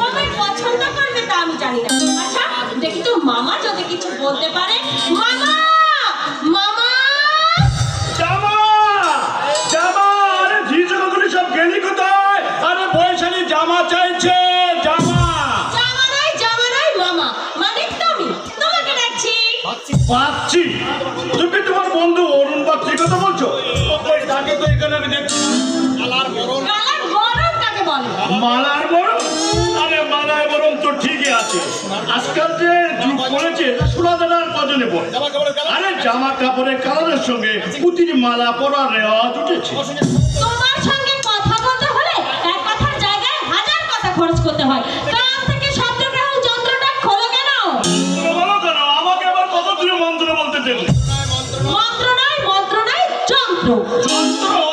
কবে পছন্দ করবে তা আমি জানি না। আচ্ছা দেখি তো মামা যদি কিছু বলতে পারে। মামা! মামা! জামা! জামা! আরে ঝিঝে কখনো সব গেলি কোথায়? আরে বৈশালী জামা চাইছে জামা! জামা মামা। মানে তুমি তোমাকে ডাকছি। পাচ্ছি তুমি তোমার বন্ধু অরুণ বাগচির কথা বলছো? তাকে তো এখানে আমি দেখছি। কাকে বলে মালার বরং আরে মালার বরং তো ঠিকই আছে। আজকাল যে যুগ পড়েছে সোনা দানার কজনে পড়ে আরে জামা কাপড়ের কালারের সঙ্গে পুতির মালা পরার রেওয়াজ উঠেছে। তোমার সঙ্গে কথা বলতে হলে এক কথার জায়গায় হাজার কথা খরচ করতে হয়। কান থেকে শব্দগ্রহণ যন্ত্রটা খোলো কেন? তুমি কেন? আমাকে আবার কত মন্ত্র বলতে দেখলে? মন্ত্র নয় মন্ত্র নয় যন্ত্র। যন্ত্র?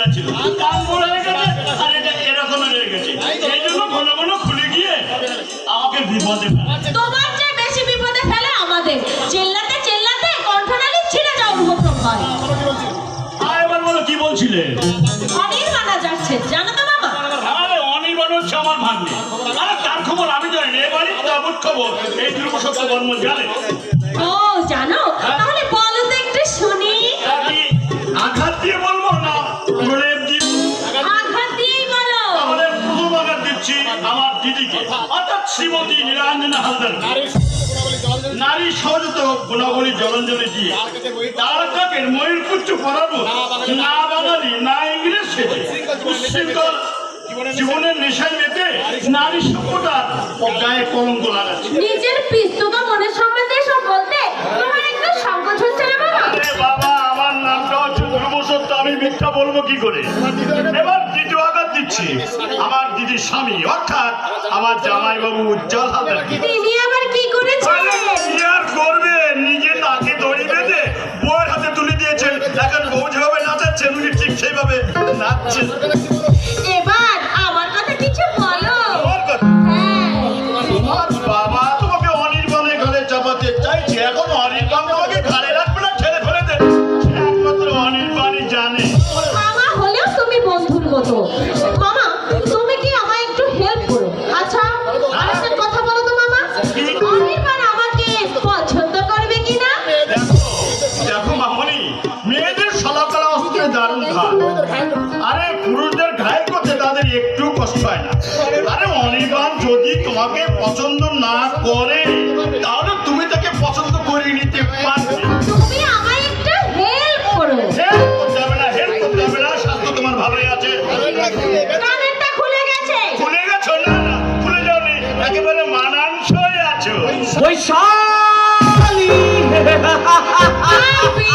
সময় এটা কেনা ছিল কান বড় হয়ে গেছে আর এটা এরকম রয়ে গেছে। এই জন্য ঘন ঘন খুলে গিয়ে আমাকে বিপদে ফেলে। তোমার চেয়ে বেশি বিপদে ফেলে আমাদের। চেল্লাতে চেল্লাতে কণ্ঠনালী ছিঁড়ে যাওয়ার উপক্রম হয়। আর এবার বলো কি বলছিলে? অনির যাচ্ছে। জানো তো মামা আরে অনির্বাণ হচ্ছে আমার ভাগ্নে। আরে তার খবর আমি জানি না। এবারই খবর এই ধ্রুব সত্য বর্মন জানে। ও জানো? অর্থাৎ শ্রীমতী নীলাঞ্জনা হালদার নারী সহজত গুণাবলী জলঞ্জলি দিয়ে তার কাকের ময়ূর কুচ্ছু পরাবো না বাঙালি না। ইংরেজ উচ্ছৃঙ্খল জীবনের নেশায় মেতে নারী সভ্যতা গায়ে কলঙ্ক লাগাচ্ছে। নিজের পিস্তত মনের সম্বন্ধে সব বলতে তোমার একটু সংকোচ হচ্ছে না বাবা? আমার নামটা হচ্ছে ধ্রুব সত্য আমি মিথ্যা বলব কি করে? এবার দ্বিতীয় আঘাত দিচ্ছি। আমার দিদির স্বামী অর্থাৎ আমার জামাই বাবু উজ্জ্বল হালদার তিনি আবার কি করেছে আর করবে? নিজে তাকে দড়ি বেঁধে বউয়ের হাতে তুলে দিয়েছেন। এখন বউ যেভাবে নাচাচ্ছেন উনি ঠিক সেইভাবে নাচছেন। আরে পুরুষদের ঘায়েল করতে তাদের একটু কষ্ট হয় না। আরে অনির্বাণ যদি তোমাকে পছন্দ না করে তাহলে তুমি তাকে পছন্দ করে নিতে পারবে। তুমি আমায় একটু হেল্প করো। হেল্প করতে হবে না হেল্প করতে হবে না স্বাস্থ্য তোমার ভালোই আছে। খুলে গেছে। খুলে গেছো? না না খুলে যাওনি। একেবারে মানানসই আছো। বৈশালী। পাপি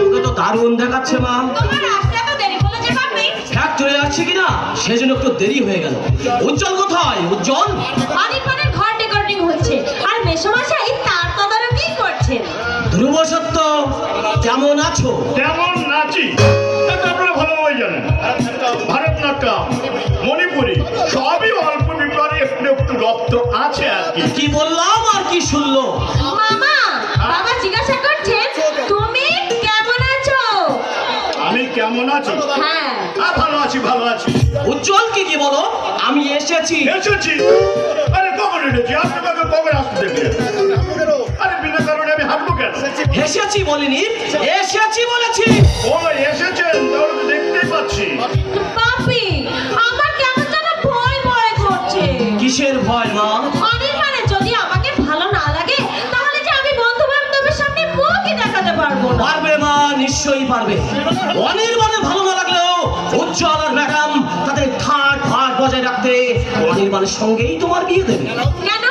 তোকে তো দারুণ দেখাচ্ছে মা। চলে যাচ্ছে কিনা? সেজন্য একটু দেরি হয়ে গেল। উজ্জ্বল কোথায়? উজ্জ্বল? অনির্বাণের ঘর ডেকোরেটিং হচ্ছে আর মেসোমশাই তার তদারকি করছেন। ধ্রুব সত্য কেমন আছো? কেমন নাচি? এটা আপনারা ভালোভাবে জানেন। ভারতনাট্যম মণিপুরি সবই অল্প বিপরে একটু একটু রক্ত আছে আর কি। কি বললাম আর কি শুনলো? মামা কেমন আছি? হ্যাঁ। ভালো আছি ভালো আছি। উজ্জ্বল কি কি বলো? আমি এসেছি। এসেছি। আরে কখন এসেছি? আপনি আমাকে কবে আসতে দেখলেন আরে বিনা কারণে আমি হাঁটবো কেন? এসেছি বলিনি। এসেছি বলেছি। ও এসেছেন? তাহলে তো দেখতেই পাচ্ছি। পাপি আমার কেমন যেন ভয় ভয় করছে। কিসের ভয় মা? দেখাতে পারব পারবে মা নিশ্চয়ই পারবে। অনির্বাণে ভালো না লাগলেও উজ্জ্বল আর ম্যাডাম তাদের ঠাট ফাট বজায় রাখতে অনির্বাণের সঙ্গেই তোমার বিয়ে দেবে। কেন?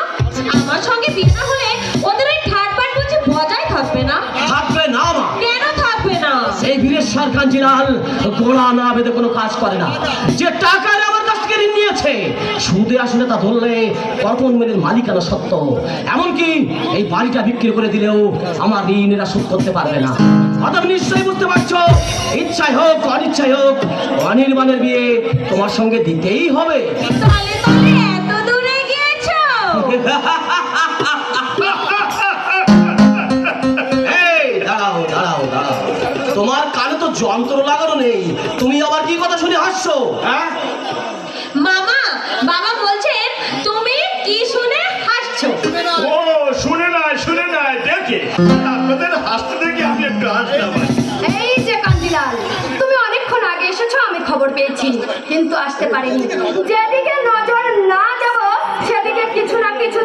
আমার সঙ্গে বিয়ে না হলে ওদের ওই ঠাট বজায় থাকবে না। থাকবে না মা। কেন থাকবে না? বীরেশ্বর কাঞ্জিলাল না বেঁধে কোনো কাজ করে না। যে টাকা আছে। সুদে আসলে তা ধরলে কর্পণ মিলের মালিকানা সত্য। এমনকি এই বাড়িটা বিক্রি করে দিলেও আমার ঋণ এরা শোধ করতে পারবে না। অতএব নিশ্চয়ই বুঝতে পারছ ইচ্ছাই হোক অনিচ্ছাই হোক অনির্মাণের বিয়ে তোমার সঙ্গে দিতেই হবে। তোমার কানে তো যন্ত্র লাগানো নেই। তুমি আবার কি কথা শুনে হাসছো? হ্যাঁ? কিন্তু আসতে পারিনি। যেদিকে নজর না যাব সেদিকে কিছু না কিছু